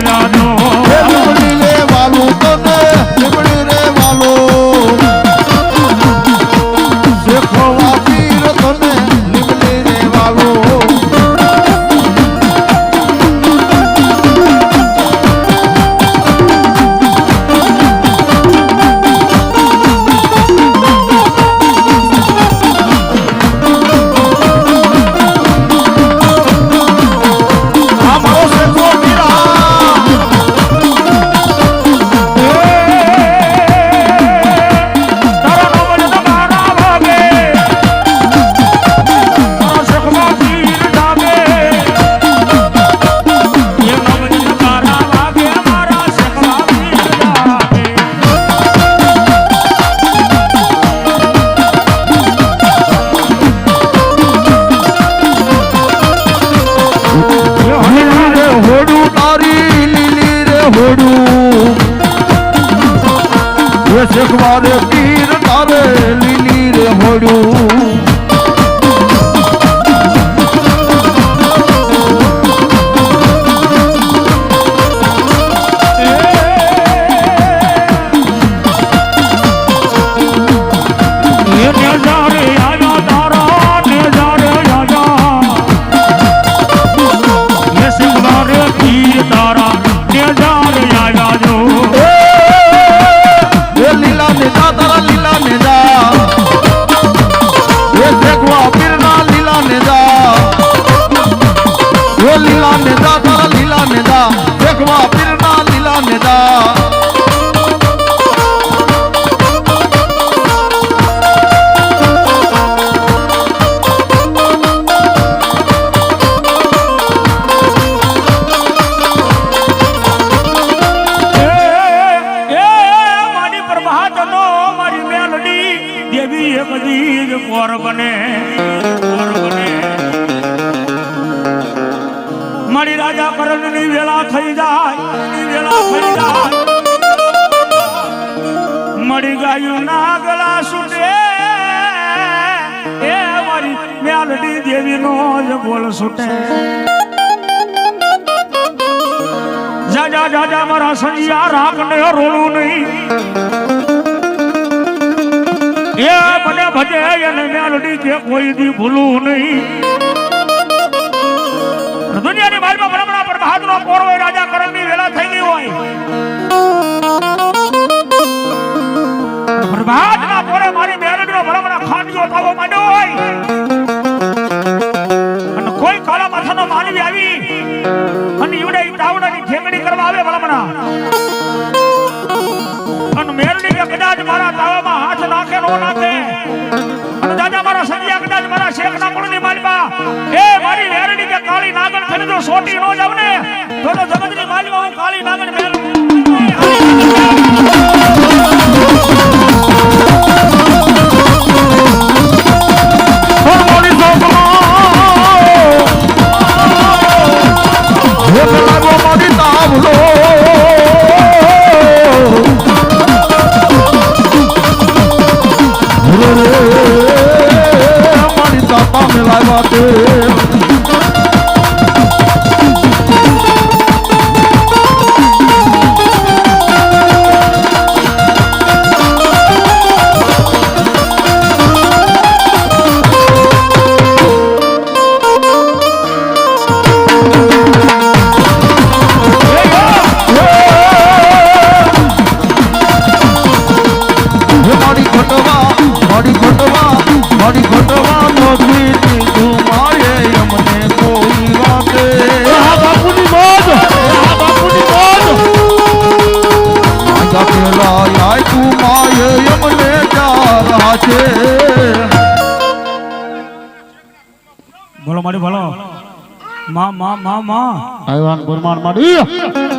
આજાદો એ એ શેખવા રે પીર તારે લીલી રે હોડું પોર બને મારી રાજા કરણની વેલા થઈ જાય ની વેળા થઈ જાય. મળી ગાયું ના ગળા એ મારી મેલડી દેવીનો જ બોલ સુટે જાજા જાજા મારા સંજ્યા રાખને રોલું નહીં. ભજે એને મેલડી કે કોઈ દી ભૂલું નહીં. દુનિયાની માલમાં બ્રહ્મણા પર બહાદુરો પોર હોય, રાજા કરણની વેલા થઈ ગઈ હોય. પ્રભાતના પોરે મારી મેલડીનો બ્રહ્મણા ખાંડિયો થવો માંડ્યો હોય. અને કોઈ કાળા માથાનો માનવી આવી અને ઈવડે ઈ તાવડાની ઠેકડી કરવા આવે ભલામણા અને મેરડી કે કદાચ મારા તાવામાં હાથ નાખે નો નાખે. થઈને જો સોટી નો જાવ ને. તો જગતની માલમાં હું કાળી નાગણ મેલ આય તું માય અમને ચારા છે બોલો મારી બોલો. માં માં માં માં. આયવાન ગુરમાન માડી.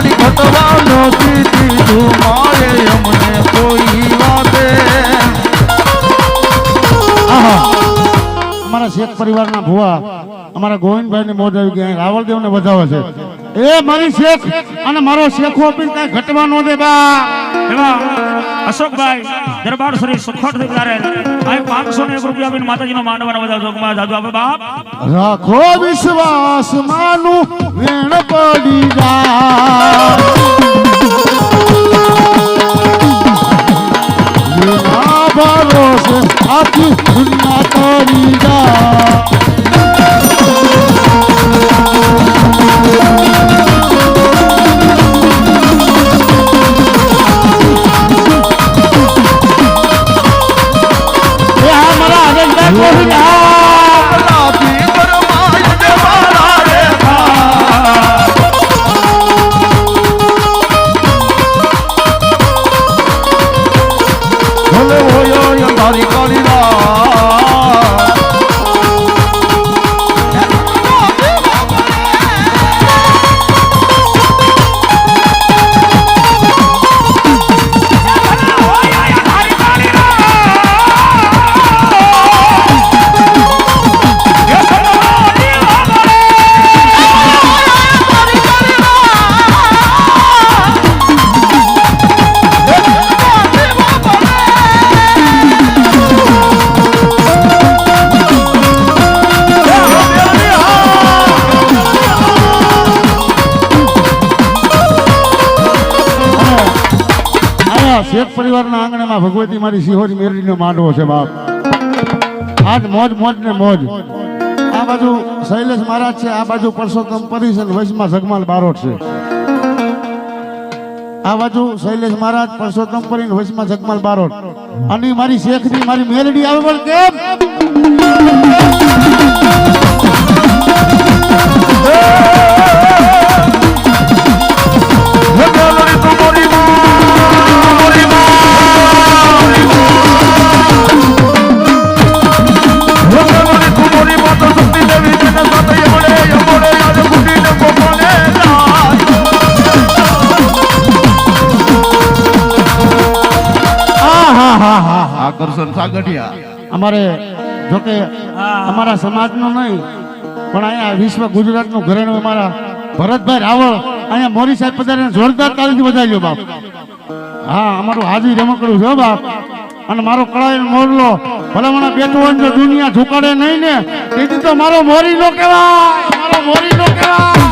મારી ઘટવાનો સીધી ધુમાડે અમને કોઈ વાતે. અમારા શેખ પરિવારના ભુવા, અમારા ગોવિંદભાઈ ની મોજ આવી ગઈ. રાવળદેવ ને વધાવે છે. એ મારી શેખ અને મારો શેખો બી કઈ ઘટવા ન દે બા. એવા અશોકભાઈ દરબાર શ્રી સુખડથી ત્યારે ભાઈ પાંચસો ને એક રૂપિયા આપીને માતાજીનો માંડવાનો બધા જોગમાં દાદુ આપે બાપ. રાખો વિશ્વાસ, માનું વેણ પડી જા ભરોસે આખી આયા શેખ પરિવારના આંગણામાં ભગવતી મારી સિહોરી મેરડીનો માંડવો છે, બાપ. આજ મોજ મોજ ને મોજ. આ બાજુ શૈલેષ મહારાજ છે, આ બાજુ પરસોત્તમ પરી છે વચમાં જગમાલ બારોટ છે. આ બાજુ શૈલેષ મહારાજ, પરસોત્તમ પરી ને વચમાં જગમાલ બારોટ. અને મારી મારી શેખની મારી મેરડી આવે પણ કેમ? અમારે જોકે અમારા સમાજનો નહીં પણ અહીંયા વિશ્વ ગુજરાતનું ઘરેણું અમારા ભરતભાઈ રાવળ અહીંયા મોરી સાહેબ પધારીને જોરદાર તાલીથી વધાર્યો બાપ હા અમારું હાજી રમકડું છે બાપ અને મારો કળાઈ મોરલો ભલામણા બેઠું હોય ને જો દુનિયા ઝુકાડે નહીં ને તેથી તો મારો મોરી નો કહેવાય મારો મોરી નો કહેવાય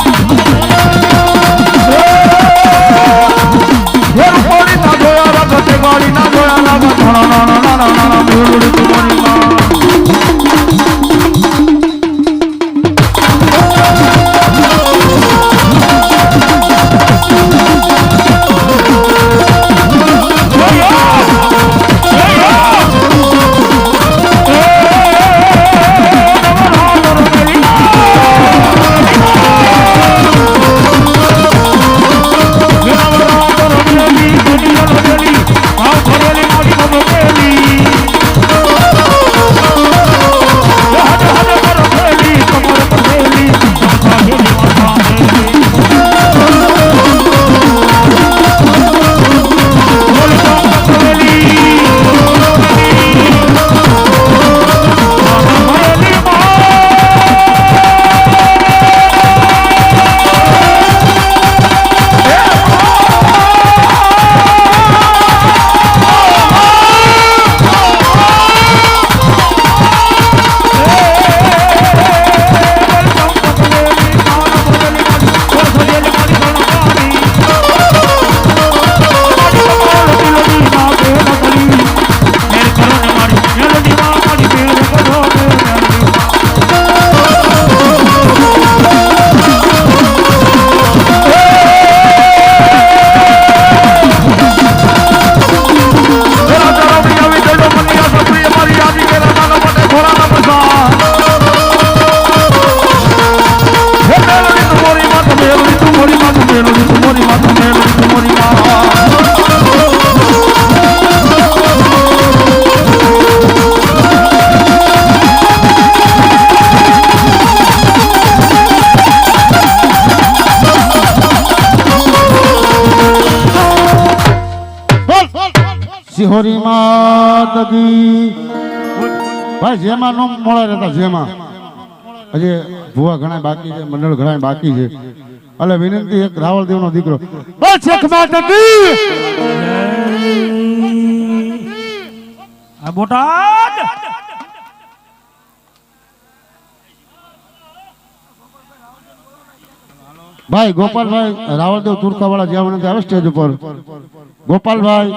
સિહોરી માત કી ભાઈ જેમાં નો મળે રહેતા જેમાં. હજી ભુવા ઘણા બાકી છે મંડળ ઘણા બાકી છે. એટલે વિનંતી એક રાવળદેવ નો દીકરો બોટાદ! ભાઈ ગોપાલભાઈ રાવળદેવ તુરકાવાળા જ્યાં આવે સ્ટેજ ઉપર. ગોપાલભાઈ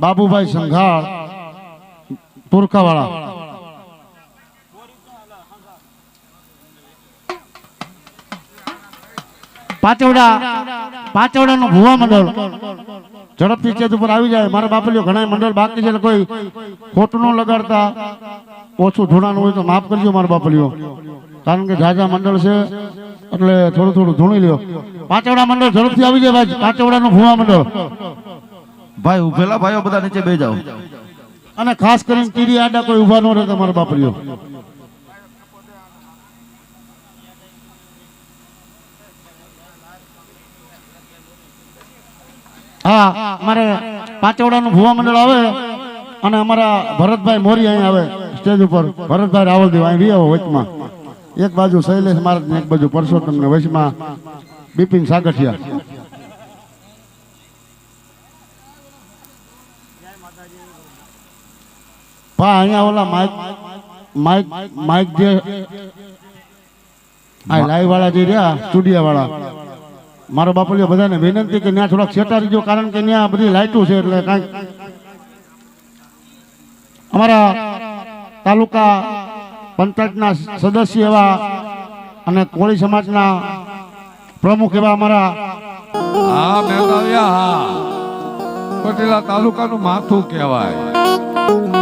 બાબુભાઈ સંઘાળ તુરકાવાળા પાંચવડા પાંચવડા નું ભુવા મંડળ. ઝડપથી ચેત ઉપર આવી જાય. મારા બાપલીઓ ઘણા મંડળ બાકી છે કોઈ ખોટું ન લગાડતા. ઓછું ધૂણાનું હોય તો માફ કરજો મારા બાપલીઓ. કારણ કે જાજા મંડળ છે, એટલે થોડું થોડું ધૂણી લ્યો. પાંચવડા મંડળ ઝડપથી આવી જાય ભાઈ. પાંચવડા નું ભુવા મંડળ. ભાઈ ઉભેલા ભાઈઓ બધા નીચે બે જાઓ અને ખાસ કરીને કીડી આડા કોઈ ઊભા ન રહે તમારા બાપરીઓ. હા, અમારે પાંચવડાનું ભુવા મંડળ આવે અને અમારા ભરતભાઈ મોરી અહીં આવે સ્ટેજ ઉપર. ભરતભાઈ રાવલદેવ, અહીં વી આવો વચમાં. એક બાજુ શૈલેષ મહારાજ ને એક બાજુ પરસોત્તમ ને વચમાં બિપિન સાગઠિયા. પા અહીંયા ઓલા માઇક માઇક માઇક જે આ લાઈવ વાળા જે રહ્યા સ્ટુડિયો વાળા મારો બાપલિયો બધાને વિનંતી કે ત્યાં થોડાક છેટારી જો કારણ કે ત્યાં બધી લાઈટો છે એટલે કાંઈક અમારા તાલુકા પંચાયતના સદસ્ય એવા અને કોળી સમાજના પ્રમુખ એવા અમારા હા મેઘાવ્યા હા. પટેલા તાલુકાનું માથું કહેવાય.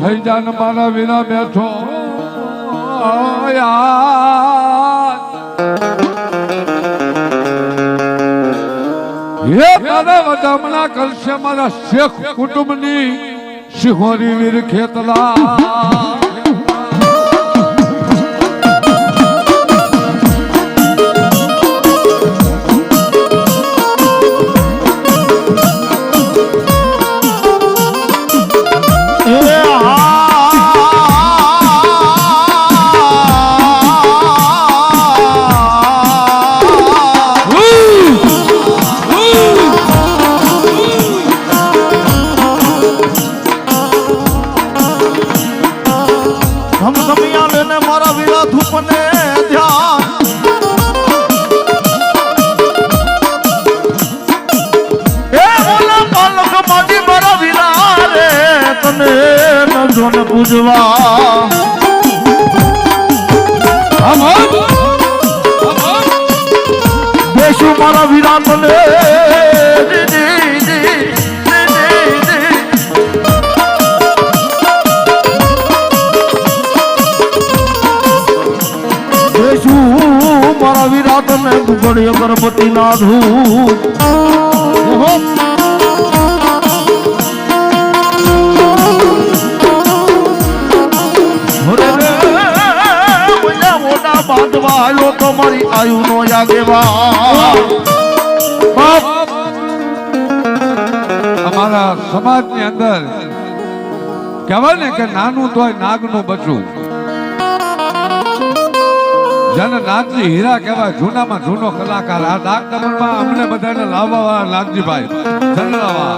થઈ જાન મારા વિના બેઠો. હે દાદા વધામણા કરશે મારા શેખ કુટુંબની સિંહોરી વીર ખેતલા. પૂજવા બેસું મારા વીરા તને જી, જી, જી, જી, જી, જી. દેશું મારા વિરાટ ને ગુગળી ગણપતિ ના બાંધવા આવ્યો તો મારી આયુ નો આગેવા બાપ! અમારા અંદર કહેવાય ને કે નાનું તોય નાગનું બચવું. જેને નાગજી હીરા કહેવાય, જૂનામાં જૂનો કલાકાર. આ નાગ દમણમાં અમને બધાને લાવવા નાગજીભાઈ ચંદ્રાવા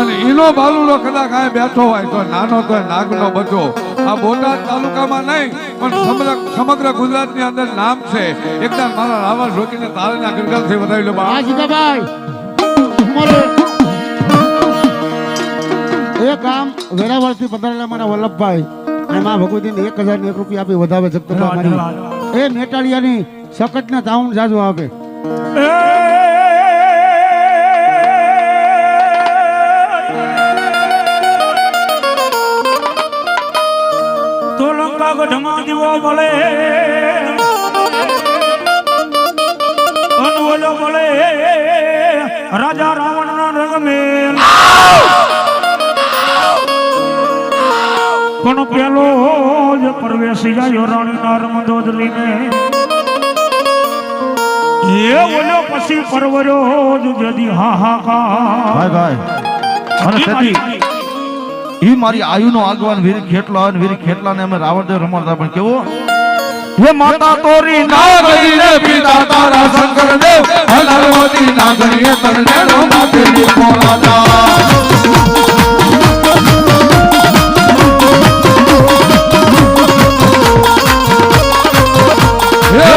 અને ઈનો બાલુનો કલાકાર બેઠો હોય તો નાનો તો નાગનો બચો. આ બોટાદ તાલુકામાં નહીં પણ સમગ્ર સમગ્ર ગુજરાતની અંદર નામ છે. એકદમ મારા રાવણ રોકીને તાળીના ગરગલથી વધાવી લો બા આ એ કામ વેરાવળથી પધારેલા મારા વલ્લભભાઈ. આમાં ભગવતીને એક હજાર ને એક રૂપિયા આપી વધાવે એ મેટાળિયાની સકટના તાઉન જાજુ આપે ગઢમાં દીવો મળે. અનવલો મળે. રાજા રાવણના રંગમે. પણ પેલો જ પરવેશી જાય રાણીના રમદોદરીને. એ ઓલો પછી પરવર્યો જ જદી હાહાકાર. ભાઈ ભાઈ. અને તેથી ઈ મારી આયુનો આગવાન વીર ખેટલો આવે ને વીર ખેટલાને અમે રાવણદેવ રમાડતા પણ કેવો? હે માતા તોરી નાગરી રે પિતા તારા શંકર દેવ હલરવતી નાગરી તરને રો માથે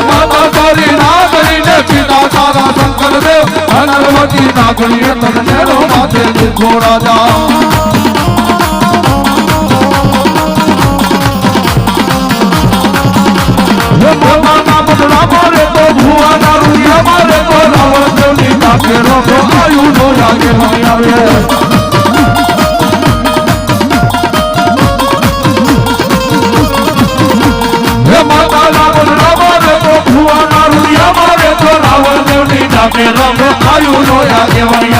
માતા તારી નાગરી રે માથે દીપો દેવની નાકે રખો આયુ નો લાગે નહીં આવે. હે માતાના બદલા મારે તો રૂપિયા મારે તો રાવણ દેવની નાકે રખો આયુ નો નહીં આવે.